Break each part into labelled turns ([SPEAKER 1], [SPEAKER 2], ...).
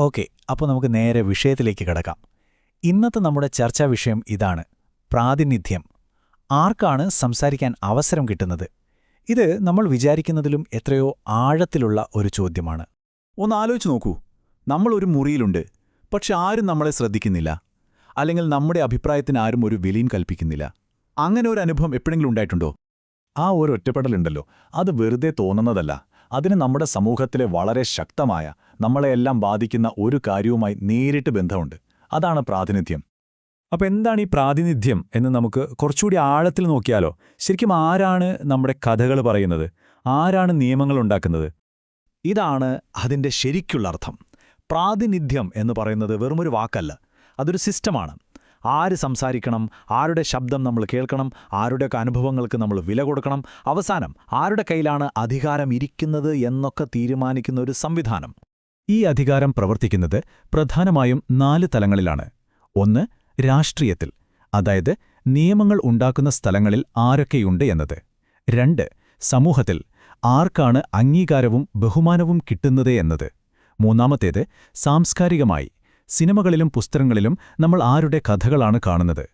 [SPEAKER 1] Okay അപ്പോൾ നമുക്ക് നേരെ വിഷയത്തിലേക്ക് കിടക്കാം. ഇന്നത്തെ നമ്മുടെ ചർച്ചാ വിഷയം ഇതാണ് പ്രാതിനിധ്യം. ആർക്കാണ് സംസാരിക്കാൻ അവസരം കിട്ടുന്നത്? ഇത് നമ്മൾ വിചാരിക്കുന്നതിലും എത്രയോ ആഴത്തിലുള്ള ഒരു ചോദ്യമാണ്.
[SPEAKER 2] ഒന്ന് ആലോചിച്ച് നോക്കൂ. നമ്മളൊരു ഒരു മുറിയിലുണ്ട് പക്ഷെ ആരും നമ്മളെ ശ്രദ്ധിക്കുന്നില്ല. അല്ലെങ്കിൽ നമ്മുടെ അഭിപ്രായത്തിന് ആരും ഒരു വിലയും കൽപ്പിക്കുന്നില്ല. അങ്ങനെ ഒരു അനുഭവം എപ്പോഴെങ്കിലും ഉണ്ടായിട്ടുണ്ടോ? ആ ഒരു ഒറ്റപ്പെടലുണ്ടല്ലോ. അത് വെറുതെ തോന്നുന്നതല്ല. അതിന് നമ്മുടെ സമൂഹത്തിലെ വളരെ ശക്തമായ നമ്മളെയെല്ലാം ബാധിക്കുന്ന ഒരു കാര്യവുമായി നേരിട്ട് ബന്ധമുണ്ട്. അതാണ് പ്രാതിനിധ്യം.
[SPEAKER 3] അപ്പോൾ എന്താണ് ഈ പ്രാതിനിധ്യം എന്ന് നമുക്ക് കുറച്ചുകൂടി ആഴത്തിൽ നോക്കിയാലോ? ശരിക്കും ആരാണ് നമ്മുടെ കഥകൾ പറയുന്നത്? ആരാണ് നിയമങ്ങൾ ഉണ്ടാക്കുന്നത്?
[SPEAKER 1] ഇതാണ് അതിന്റെ ശരിക്കുള്ള അർത്ഥം. പ്രാതിനിധ്യം എന്ന് പറയുന്നത് വെറുമൊരു വാക്കല്ല. അതൊരു സിസ്റ്റമാണ്. ആര് സംസാരിക്കണം ആരുടെ ശബ്ദം നമ്മൾ കേൾക്കണം ആരുടെയൊക്കെ അനുഭവങ്ങൾക്ക് നമ്മൾ വില കൊടുക്കണം. അവസാനം ആരുടെ കയ്യിലാണ് അധികാരം ഇരിക്കുന്നത് എന്നൊക്കെ തീരുമാനിക്കുന്ന ഒരു സംവിധാനം.
[SPEAKER 3] ഈ അധികാരം പ്രവർത്തിക്കുന്നത് പ്രധാനമായും നാല് തലങ്ങളിലാണ്. ഒന്ന് രാഷ്ട്രീയത്തിൽ അതായത് നിയമങ്ങൾ ഉണ്ടാക്കുന്ന സ്ഥലങ്ങളിൽ ആരൊക്കെയുണ്ട് എന്നത്. രണ്ട് സമൂഹത്തിൽ ആർക്കാണ് അംഗീകാരവും ബഹുമാനവും കിട്ടുന്നത് എന്നത്. മൂന്നാമത്തേത് സാംസ്കാരികമായി സിനിമകളിലും പുസ്തകങ്ങളിലും നമ്മൾ ആരുടെ കഥകളാണ് കാണുന്നത്?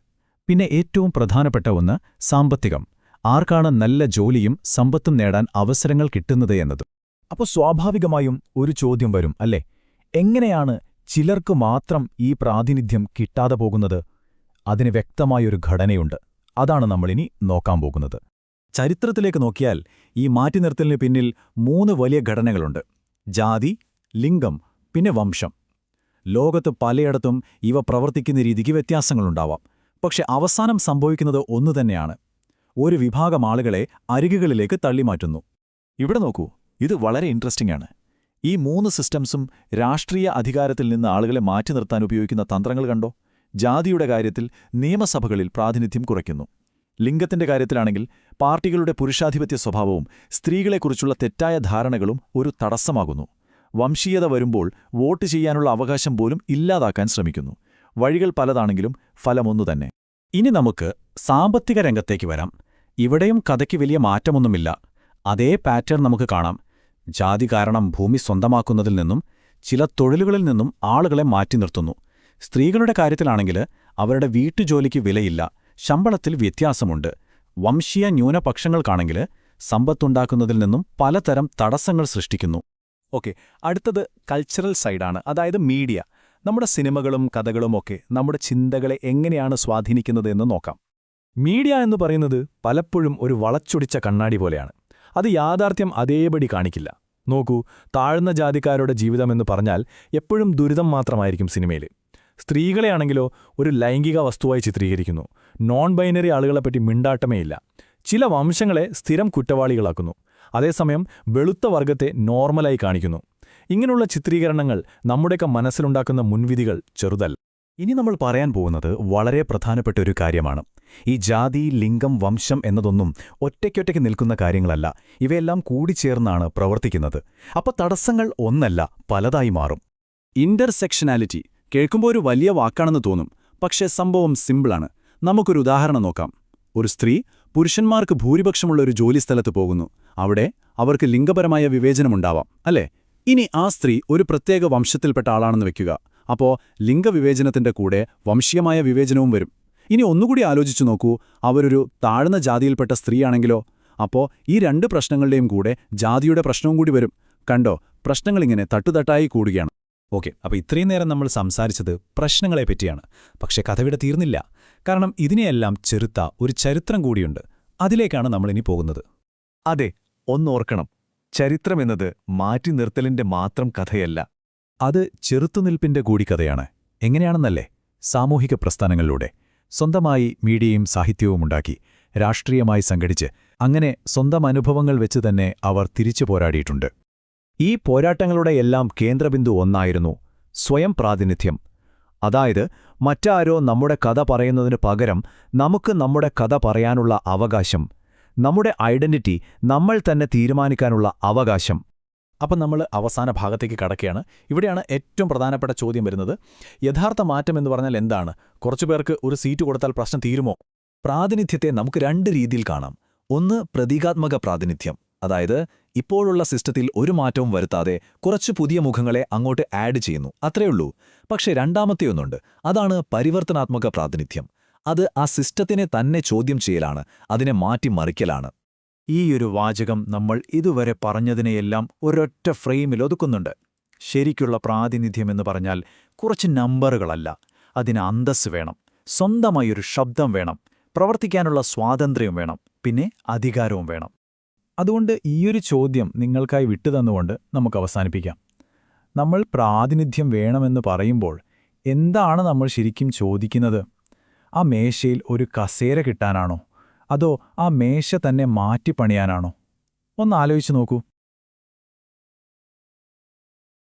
[SPEAKER 3] പിന്നെ ഏറ്റവും പ്രധാനപ്പെട്ട ഒന്ന് സാമ്പത്തികം. ആർക്കാണ് നല്ല ജോലിയും സമ്പത്തും നേടാൻ അവസരങ്ങൾ കിട്ടുന്നത് എന്നതും?
[SPEAKER 4] അപ്പോൾ സ്വാഭാവികമായും ഒരു ചോദ്യം വരും അല്ലേ? എങ്ങനെയാണ് ചിലർക്ക് മാത്രം ഈ പ്രാതിനിധ്യം കിട്ടാതെ പോകുന്നത്? അതിന് വ്യക്തമായൊരു ഘടനയുണ്ട്. അതാണ് നമ്മളിനി നോക്കാൻ പോകുന്നത്.
[SPEAKER 2] ചരിത്രത്തിലേക്ക് നോക്കിയാൽ ഈ മാറ്റി നിർത്തലിന് പിന്നിൽ മൂന്ന് വലിയ ഘടനകളുണ്ട്. ജാതി ലിംഗം പിന്നെ വംശം. ലോകത്ത് പലയിടത്തും ഇവ പ്രവർത്തിക്കുന്ന രീതിക്ക് വ്യത്യാസങ്ങളുണ്ടാവാം. പക്ഷെ അവസാനം സംഭവിക്കുന്നത് ഒന്നുതന്നെയാണ് ഒരു വിഭാഗം ആളുകളെ അരികുകളിലേക്ക് തള്ളിമാറ്റുന്നു. ഇവിടെ നോക്കൂ ഇത് വളരെ ഇൻട്രസ്റ്റിംഗ് ആണ്. ഈ മൂന്ന് സിസ്റ്റംസും രാഷ്ട്രീയ അധികാരത്തിൽ നിന്ന് ആളുകളെ മാറ്റി നിർത്താൻ ഉപയോഗിക്കുന്ന തന്ത്രങ്ങൾ കണ്ടോ? ജാതിയുടെ കാര്യത്തിൽ നിയമസഭകളിൽ പ്രാതിനിധ്യം കുറയ്ക്കുന്നു. ലിംഗത്തിന്റെ കാര്യത്തിലാണെങ്കിൽ പാർട്ടികളുടെ പുരുഷാധിപത്യ സ്വഭാവവും സ്ത്രീകളെക്കുറിച്ചുള്ള തെറ്റായ ധാരണകളും ഒരു തടസ്സമാകുന്നു. വംശീയത വരുമ്പോൾ വോട്ട് ചെയ്യാനുള്ള അവകാശം പോലും ഇല്ലാതാക്കാൻ ശ്രമിക്കുന്നു. വഴികൾ പലതാണെങ്കിലും ഫലമൊന്നു തന്നെ.
[SPEAKER 1] ഇനി നമുക്ക് സാമ്പത്തിക രംഗത്തേക്ക് വരാം. ഇവിടെയും കഥയ്ക്ക് വലിയ മാറ്റമൊന്നുമില്ല. അതേ പാറ്റേൺ നമുക്ക് കാണാം. ജാതി കാരണം ഭൂമി സ്വന്തമാക്കുന്നതിൽ നിന്നും ചില തൊഴിലുകളിൽ നിന്നും ആളുകളെ മാറ്റി നിർത്തുന്നു. സ്ത്രീകളുടെ കാര്യത്തിലാണെങ്കിൽ അവരുടെ വീട്ടുജോലിക്ക് വിലയില്ല. ശമ്പളത്തിൽ വ്യത്യാസമുണ്ട്. വംശീയ ന്യൂനപക്ഷങ്ങൾക്കാണെങ്കിൽ സമ്പത്തുണ്ടാക്കുന്നതിൽ നിന്നും പലതരം തടസ്സങ്ങൾ സൃഷ്ടിക്കുന്നു.
[SPEAKER 2] ഓക്കെ അടുത്തത് കൾച്ചറൽ സൈഡാണ് അതായത് മീഡിയ നമ്മുടെ സിനിമകളും കഥകളും ഒക്കെ നമ്മുടെ ചിന്തകളെ എങ്ങനെയാണ് സ്വാധീനിക്കുന്നത് എന്ന് നോക്കാം.
[SPEAKER 4] മീഡിയ എന്ന് പറയുന്നത് പലപ്പോഴും ഒരു വളച്ചൊടിച്ച കണ്ണാടി പോലെയാണ്. അത് യാഥാർത്ഥ്യം അതേപടി കാണിക്കില്ല. നോക്കൂ താഴ്ന്ന ജാതിക്കാരുടെ ജീവിതമെന്ന് പറഞ്ഞാൽ എപ്പോഴും ദുരിതം മാത്രമായിരിക്കും സിനിമയിൽ സ്ത്രീകളെയാണെങ്കിലോ ഒരു ലൈംഗിക വസ്തുവായി ചിത്രീകരിക്കുന്നു. നോൺ ബൈനറി ആളുകളെപ്പറ്റി മിണ്ടാട്ടമേയില്ല. ചില വംശങ്ങളെ സ്ഥിരം കുറ്റവാളികളാക്കുന്നു. അതേസമയം വെളുത്ത വർഗത്തെ നോർമലായി കാണിക്കുന്നു. ഇങ്ങനെയുള്ള ചിത്രീകരണങ്ങൾ നമ്മുടെയൊക്കെ മനസ്സിലുണ്ടാക്കുന്ന മുൻവിധികൾ ചെറുതല്ല.
[SPEAKER 2] ഇനി നമ്മൾ പറയാൻ പോകുന്നത് വളരെ പ്രധാനപ്പെട്ട ഒരു കാര്യമാണ്. ഈ ജാതി ലിംഗം വംശം എന്നതൊന്നും ഒറ്റയ്ക്കൊറ്റയ്ക്ക് നിൽക്കുന്ന കാര്യങ്ങളല്ല. ഇവയെല്ലാം കൂടിച്ചേർന്നാണ് പ്രവർത്തിക്കുന്നത്. അപ്പൊ തടസ്സങ്ങൾ ഒന്നല്ല പലതായി മാറും. ഇന്റർസെക്ഷനാലിറ്റി കേൾക്കുമ്പോൾ ഒരു വലിയ വാക്കാണെന്ന് തോന്നും. പക്ഷേ സംഭവം സിമ്പിളാണ് നമുക്കൊരു ഉദാഹരണം നോക്കാം. ഒരു സ്ത്രീ പുരുഷന്മാർക്ക് ഭൂരിപക്ഷമുള്ള ഒരു ജോലിസ്ഥലത്ത് പോകുന്നു. അവിടെ അവർക്ക് ലിംഗപരമായ വിവേചനമുണ്ടാവാം അല്ലേ? ഇനി ആ സ്ത്രീ ഒരു പ്രത്യേക വംശത്തിൽപ്പെട്ട ആളാണെന്ന് വെക്കുക. അപ്പോ ലിംഗവിവേചനത്തിന്റെ കൂടെ വംശീയമായ വിവേചനവും വരും. ഇനി ഒന്നുകൂടി ആലോചിച്ചു നോക്കൂ അവരൊരു താഴ്ന്ന ജാതിയിൽപ്പെട്ട സ്ത്രീയാണെങ്കിലോ? അപ്പോ ഈ രണ്ട് പ്രശ്നങ്ങളുടെയും കൂടെ ജാതിയുടെ പ്രശ്നവും കൂടി വരും. കണ്ടോ? പ്രശ്നങ്ങളിങ്ങനെ തട്ടുതട്ടായി കൂടുകയാണ്.
[SPEAKER 1] ഓക്കെ അപ്പോൾ ഇത്രയും നേരം നമ്മൾ സംസാരിച്ചത് പ്രശ്നങ്ങളെ പറ്റിയാണ് പക്ഷെ കഥവിടെ തീർന്നില്ല. കാരണം ഇതിനെയെല്ലാം ചെറുത്ത ഒരു ചരിത്രം കൂടിയുണ്ട്. അതിലേക്കാണ് നമ്മളിനി പോകുന്നത്.
[SPEAKER 2] അതെ ഒന്നോർക്കണം. ചരിത്രമെന്നത് മാറ്റി നിർത്തലിന്റെ മാത്രം കഥയല്ല.
[SPEAKER 1] അത് ചെറുത്തുനിൽപ്പിന്റെ കൂടി കഥയാണ് എങ്ങനെയാണെന്നല്ലേ? സാമൂഹിക പ്രസ്ഥാനങ്ങളിലൂടെ. സ്വന്തമായി മീഡിയയും സാഹിത്യവും ഉണ്ടാക്കി രാഷ്ട്രീയമായി സംഘടിച്ച് അങ്ങനെ സ്വന്തം അനുഭവങ്ങൾ വെച്ച് തന്നെ അവർ തിരിച്ചു പോരാടിയിട്ടുണ്ട്. ഈ പോരാട്ടങ്ങളുടെയെല്ലാം കേന്ദ്രബിന്ദു ഒന്നായിരുന്നു സ്വയം പ്രാതിനിധ്യം. അതായത് മറ്റാരോ നമ്മുടെ കഥ പറയുന്നതിനു പകരം നമുക്ക് നമ്മുടെ കഥ പറയാനുള്ള അവകാശം നമ്മുടെ ഐഡന്റിറ്റി നമ്മൾ തന്നെ തീരുമാനിക്കാനുള്ള അവകാശം. അപ്പം നമ്മൾ അവസാന ഭാഗത്തേക്ക് കടക്കുകയാണ്. ഇവിടെയാണ് ഏറ്റവും പ്രധാനപ്പെട്ട ചോദ്യം വരുന്നത്. യഥാർത്ഥ മാറ്റം എന്ന് പറഞ്ഞാൽ എന്താണ്? കുറച്ചു പേർക്ക് ഒരു സീറ്റ് കൊടുത്താൽ പ്രശ്നം തീരുമോ? പ്രാതിനിധ്യത്തെ നമുക്ക് രണ്ട് രീതിയിൽ കാണാം. ഒന്ന് പ്രതീകാത്മക പ്രാതിനിധ്യം. അതായത് ഇപ്പോഴുള്ള സിസ്റ്റത്തിൽ ഒരു മാറ്റവും വരുത്താതെ കുറച്ച് പുതിയ മുഖങ്ങളെ അങ്ങോട്ട് ആഡ് ചെയ്യുന്നു. അത്രയുള്ളൂ പക്ഷേ രണ്ടാമത്തെയൊന്നുണ്ട് അതാണ് പരിവർത്തനാത്മക പ്രാതിനിധ്യം. അത് ആ സിസ്റ്റത്തിനെ തന്നെ ചോദ്യം ചെയ്യലാണ്. അതിനെ മാറ്റിമറിക്കലാണ്
[SPEAKER 3] ഈയൊരു വാചകം നമ്മൾ ഇതുവരെ പറഞ്ഞതിനെയെല്ലാം ഒരൊറ്റ ഫ്രെയിമിൽ ഒതുക്കുന്നുണ്ട്. ശരിക്കുള്ള പ്രാതിനിധ്യമെന്ന് പറഞ്ഞാൽ കുറച്ച് നമ്പറുകളല്ല. അതിന് അന്തസ് വേണം. സ്വന്തമായൊരു ശബ്ദം വേണം. പ്രവർത്തിക്കാനുള്ള സ്വാതന്ത്ര്യം വേണം. പിന്നെ അധികാരവും വേണം. അതുകൊണ്ട് ഈയൊരു ചോദ്യം നിങ്ങൾക്കായി വിട്ടുതന്നുകൊണ്ട് നമുക്ക് അവസാനിപ്പിക്കാം. നമ്മൾ പ്രാതിനിധ്യം വേണമെന്ന് പറയുമ്പോൾ എന്താണ് നമ്മൾ ശരിക്കും ചോദിക്കുന്നത്? ആ മേശയിൽ ഒരു കസേര കിട്ടാനാണോ? അതോ ആ മേശ തന്നെ മാറ്റിപ്പണിയാനാണോ? ഒന്ന് ആലോചിച്ച് നോക്കൂ.